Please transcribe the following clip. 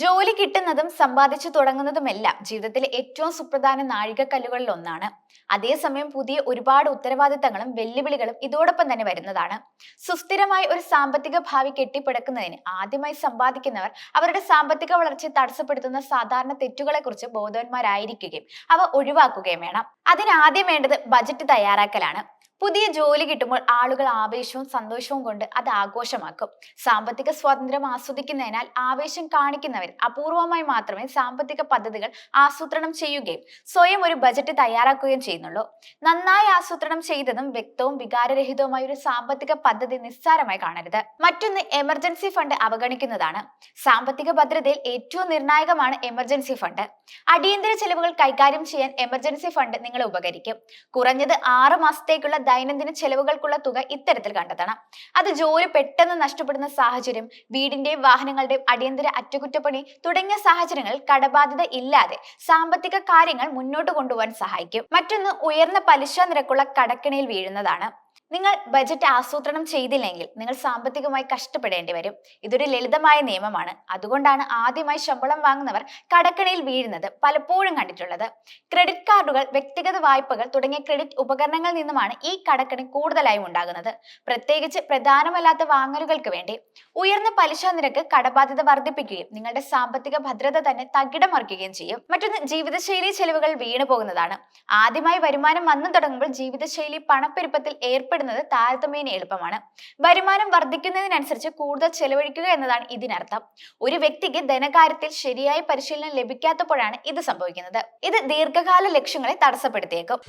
ജോലി കിട്ടുന്നതും സമ്പാദിച്ചു തുടങ്ങുന്നതുമെല്ലാം ജീവിതത്തിലെ ഏറ്റവും സുപ്രധാന നാഴികക്കല്ലുകളിൽ ഒന്നാണ് അതേസമയം പുതിയ ഒരുപാട് ഉത്തരവാദിത്തങ്ങളും വെല്ലുവിളികളും ഇതോടൊപ്പം തന്നെ വരുന്നതാണ്. സുസ്ഥിരമായ ഒരു സാമ്പത്തിക ഭാവി കെട്ടിപ്പടുക്കുന്നതിന് ആദ്യമായി സമ്പാദിക്കുന്നവർ അവരുടെ സാമ്പത്തിക വളർച്ച തടസ്സപ്പെടുത്തുന്ന സാധാരണ തെറ്റുകളെക്കുറിച്ച് ബോധവാന്മാരായിരിക്കുകയും അവ ഒഴിവാക്കുകയും വേണം. അതിനാദ്യം വേണ്ടത് ബജറ്റ് തയ്യാറാക്കലാണ്. പുതിയ ജോലി കിട്ടുമ്പോൾ ആളുകൾ ആവേശവും സന്തോഷവും കൊണ്ട് അത് ആഘോഷമാക്കും. സാമ്പത്തിക സ്വാതന്ത്ര്യം ആസ്വദിക്കുന്നതിനാൽ ആവേശം കാണിക്കുന്നവർ അപൂർവമായി മാത്രമേ സാമ്പത്തിക പദ്ധതികൾ ആസൂത്രണം ചെയ്യുകയും സ്വയം ഒരു ബജറ്റ് തയ്യാറാക്കുകയും ചെയ്യുന്നുള്ളൂ. നന്നായി ആസൂത്രണം ചെയ്തതും വ്യക്തവും വികാരരഹിതവുമായ ഒരു സാമ്പത്തിക പദ്ധതി നിസ്സാരമായി കാണരുത്. മറ്റൊന്ന് എമർജൻസി ഫണ്ട് അവഗണിക്കുന്നതാണ്. സാമ്പത്തിക ഭദ്രതയിൽ ഏറ്റവും നിർണായകമാണ് എമർജൻസി ഫണ്ട് അടിയന്തര ചെലവുകൾ കൈകാര്യം ചെയ്യാൻ എമർജൻസി ഫണ്ട് നിങ്ങളെ ഉപകരിക്കും. കുറഞ്ഞത് ആറ് മാസത്തേക്കുള്ള ദൈനംദിന ചെലവുകൾക്കുള്ള തുക ഇത്തരത്തിൽ കണ്ടെത്തണം. അത് ജോലി പെട്ടെന്ന് നഷ്ടപ്പെടുന്ന സാഹചര്യം വീടിന്റെയും വാഹനങ്ങളുടെയും അടിയന്തര അറ്റകുറ്റപ്പണി തുടങ്ങിയ സാഹചര്യങ്ങൾ കടബാധ്യത ഇല്ലാതെ സാമ്പത്തിക കാര്യങ്ങൾ മുന്നോട്ട് കൊണ്ടുപോകാൻ സഹായിക്കും. മറ്റൊന്ന് ഉയർന്ന പലിശ നിരക്കുള്ള കടക്കിണിയിൽ വീഴുന്നതാണ്. നിങ്ങൾ ബജറ്റ് ആസൂത്രണം ചെയ്തില്ലെങ്കിൽ നിങ്ങൾ സാമ്പത്തികമായി കഷ്ടപ്പെടേണ്ടി വരും. ഇതൊരു ലളിതമായ നിയമമാണ്. അതുകൊണ്ടാണ് ആദ്യമായി ശമ്പളം വാങ്ങുന്നവർ കടക്കണിയിൽ വീഴുന്നത് പലപ്പോഴും കണ്ടിട്ടുള്ളത്. ക്രെഡിറ്റ് കാർഡുകൾ വ്യക്തിഗത വായ്പകൾ തുടങ്ങിയ ക്രെഡിറ്റ് ഉപകരണങ്ങളിൽ നിന്നുമാണ് ഈ കടക്കണി കൂടുതലായും ഉണ്ടാകുന്നത്. പ്രത്യേകിച്ച് പ്രധാനമല്ലാത്ത വാങ്ങലുകൾക്ക് വേണ്ടി ഉയർന്ന പലിശ നിരക്ക് കടബാധ്യത വർദ്ധിപ്പിക്കുകയും നിങ്ങളുടെ സാമ്പത്തിക ഭദ്രത തന്നെ തകിടം മറിക്കുകയും ചെയ്യും. മറ്റൊന്ന് ജീവിതശൈലി ചെലവുകൾ വീണു പോകുന്നതാണ് ആദ്യമായി വരുമാനം വന്നു തുടങ്ങുമ്പോൾ ജീവിതശൈലി പണപ്പെരുപ്പത്തിൽ ഏർപ്പെടുന്നത് താരതമ്യേന എളുപ്പമാണ്. വരുമാനം വർദ്ധിക്കുന്നതിനനുസരിച്ച് കൂടുതൽ ചെലവഴിക്കുക എന്നതാണ് ഇതിനർത്ഥം. ഒരു വ്യക്തിക്ക് ധനകാര്യത്തിൽ ശരിയായ പരിശീലനം ലഭിക്കാത്തപ്പോഴാണ് ഇത് സംഭവിക്കുന്നത്. ഇത് ദീർഘകാല ലക്ഷ്യങ്ങളെ തടസ്സപ്പെടുത്തിയേക്കും.